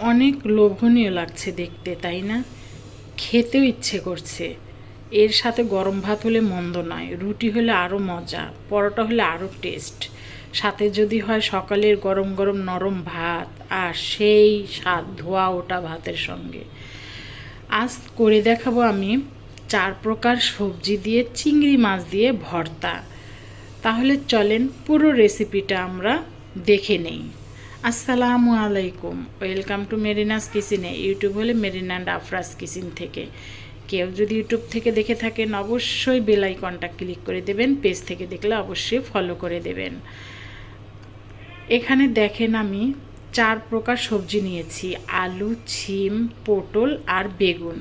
অনেক লোভনীয় লাগছে দেখতে, তাই না? খেতেও ইচ্ছে করছে। এর সাথে গরম ভাত হলে মন্দ নয়, রুটি হলে আরও মজা, পরোটা হলে আরও টেস্ট সাথে যদি হয় সকালের গরম গরম নরম ভাত আর সেই স্বাদ ধোয়া ওটা ভাতের সঙ্গে। আজ করে দেখাবো আমি চার প্রকার সবজি দিয়ে চিংড়ি মাছ দিয়ে ভর্তা। তাহলে চলেন পুরো রেসিপিটা আমরা দেখে নেই। আসসালামু আলাইকুম। ওয়েলকাম টু মেরিনাস কিচেনে ইউটিউব হলে মেরিনা অ্যান্ড আফরাস কিচেন থেকে। কেউ যদি ইউটিউব থেকে দেখে থাকেন, অবশ্যই বেল আইকনটা ক্লিক করে দেবেন। পেজ থেকে দেখলে অবশ্যই ফলো করে দেবেন। এখানে দেখেন আমি চার প্রকার সবজি নিয়েছি। আলু, ছিম, পটল আর বেগুন।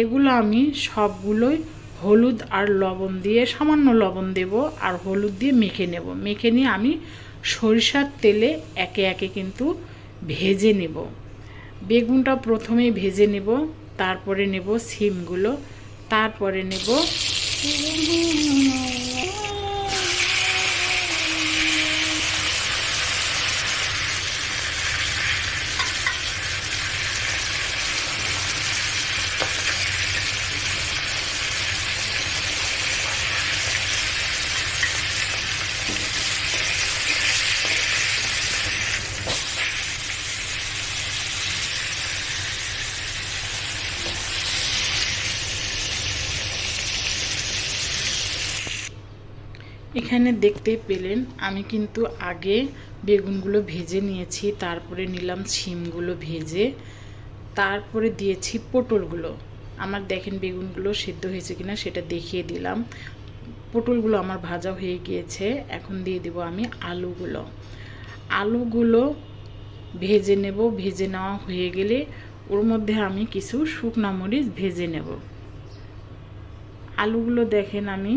এগুলো আমি সবগুলোই হলুদ আর লবণ দিয়ে, সামান্য লবণ দেব আর হলুদ দিয়ে মেখে নেব। মেখে নিয়ে আমি সরিষার তেলে একে একে কিন্তু ভেজে নেব। বেগুনটা প্রথমেই ভেজে নেব, তারপরে নেব সিমগুলো, তারপরে নেব এখানে দেখতে পেলেন, আমি কিন্তু আগে বেগুনগুলো ভেজে নিয়েছি, তারপরে নিলাম শিমগুলো ভেজে, তারপরে দিয়েছি পটলগুলো। আমার দেখেন বেগুনগুলো সেদ্ধ হয়েছে কিনা সেটা দেখিয়ে দিলাম। পটলগুলো আমার ভাজা হয়ে গিয়েছে, এখন দিয়ে দেব আমি আলুগুলো। আলুগুলো ভেজে নেব, ভেজে নেওয়া হয়ে গেলে ওর মধ্যে আমি কিছু শুকনা মরিচ ভেজে নেব। আলুগুলো দেখেন আমি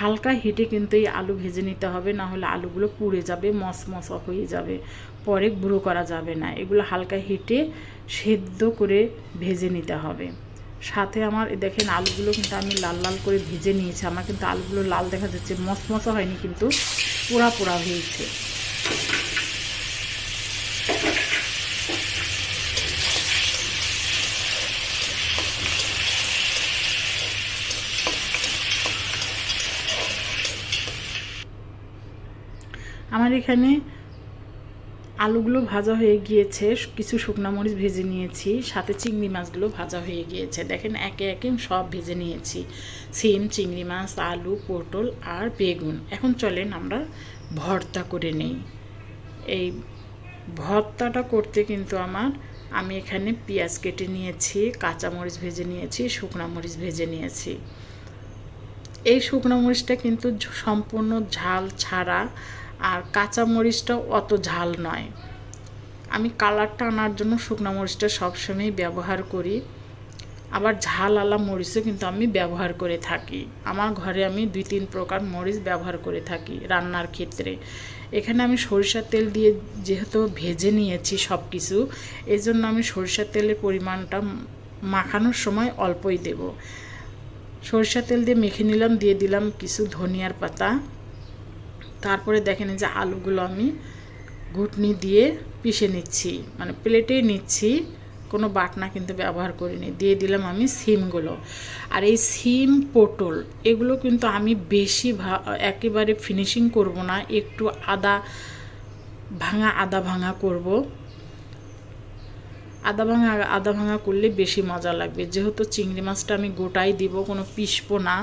হালকা হিটে কিন্তু এই আলু ভেজে নিতে হবে, না হলে আলুগুলো পুড়ে যাবে, মশমশা হয়ে যাবে। পরে গুঁড়ো করা যাবে না। এগুলো হালকা হিটে সেদ্ধ করে ভেজে নিতে হবে। সাথে আমার দেখেন আলুগুলো কিন্তু আমি লাল লাল করে ভেজে নিয়েছি। আমার কিন্তু আলুগুলো লাল দেখা যাচ্ছে মশমশা হয়নি কিন্তু পোড়া পোড়া হয়েছে। আমার এখানে আলুগুলো ভাজা হয়ে গিয়েছে, কিছু শুকনা মরিচ ভেজে নিয়েছি, সাথে চিংড়ি মাছগুলো ভাজা হয়ে গিয়েছে। দেখেন, একে একে সব ভেজে নিয়েছি। সিম, চিংড়ি মাছ, আলু, পটল আর বেগুন। এখন চলেন আমরা ভর্তা করে নেই। এই ভর্তাটা করতে কিন্তু আমার, আমি এখানে পেঁয়াজ কেটে নিয়েছি, কাঁচা মরিচ ভেজে নিয়েছি, শুকনা মরিচ ভেজে নিয়েছি। এই শুকনো মরিচটা কিন্তু সম্পূর্ণ ঝাল ছাড়া আর কাঁচা মরিচটাও অত ঝাল নয়। আমি কালারটা আনার জন্য শুকনো মরিচটা সবসময় ব্যবহার করি। আবার ঝাল আলা মরিচও কিন্তু আমি ব্যবহার করে থাকি। আমার ঘরে আমি দুই তিন প্রকার মরিচ ব্যবহার করে থাকি রান্নার ক্ষেত্রে। এখানে আমি সরিষার তেল দিয়ে যেহেতু ভেজে নিয়েছি সব কিছু এই জন্য আমি সরিষার তেলের পরিমাণটা মাখানোর সময় অল্পই দেব। সরিষার তেল দিয়ে মেখে নিলাম, দিয়ে দিলাম কিছু ধনিয়ার পাতা। তারপরে দেখেন যে আলুগুলো আমি ঘুটনি দিয়ে পিষে নিচ্ছি মানে প্লেটেই নিচ্ছি, কোনো বাটনা কিন্তু ব্যবহার করিনি, দিয়ে দিলাম আমি সিমগুলো। আর এই সিম পটল, এগুলো কিন্তু আমি বেশি একেবারে ফিনিশিং করব না, একটু আদা ভাঙা আদা ভাঙা করব। আদা ভাঙা আদা ভাঙা করলে বেশি মজা লাগবে, যেহেতু চিংড়ি মাছটা আমি গোটাই দিব, কোনো পিসবো না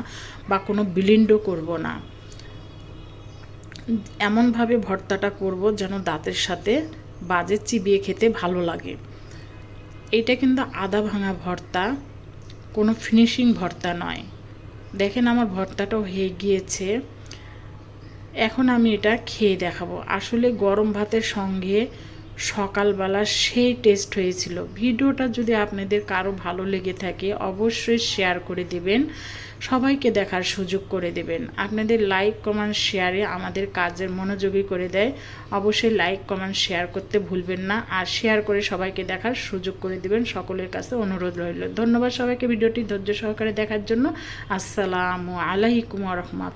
বা কোনো ব্লিন্ডও করব না। এমনভাবে ভর্তাটা করব যেন দাঁতের সাথে বাজে চিবিয়ে খেতে ভালো লাগে। এটা কিন্তু আদা ভাঙা ভর্তা, কোনো ফিনিশিং ভর্তা নয়। দেখেন আমার ভর্তাটাও হয়ে গিয়েছে। এখন আমি এটা খেয়ে দেখাবো। আসলে গরম ভাতের সঙ্গে সকালবেলা সেই টেস্ট হয়েছিল। ভিডিওটা যদি আপনাদের কারও ভালো লেগে থাকে, অবশ্যই শেয়ার করে দেবেন। সবাইকে দেখার সুযোগ করে দেবেন। আপনাদের লাইক কমেন্ট শেয়ারে আমাদের কাজের মনোযোগী করে দেয়। অবশ্যই লাইক কমেন্ট শেয়ার করতে ভুলবেন না। আর শেয়ার করে সবাইকে দেখার সুযোগ করে দেবেন। সকলের কাছে অনুরোধ রইল। ধন্যবাদ সবাইকে ভিডিওটি ধৈর্য সহকারে দেখার জন্য। আসসালামু আলাইকুম রহমত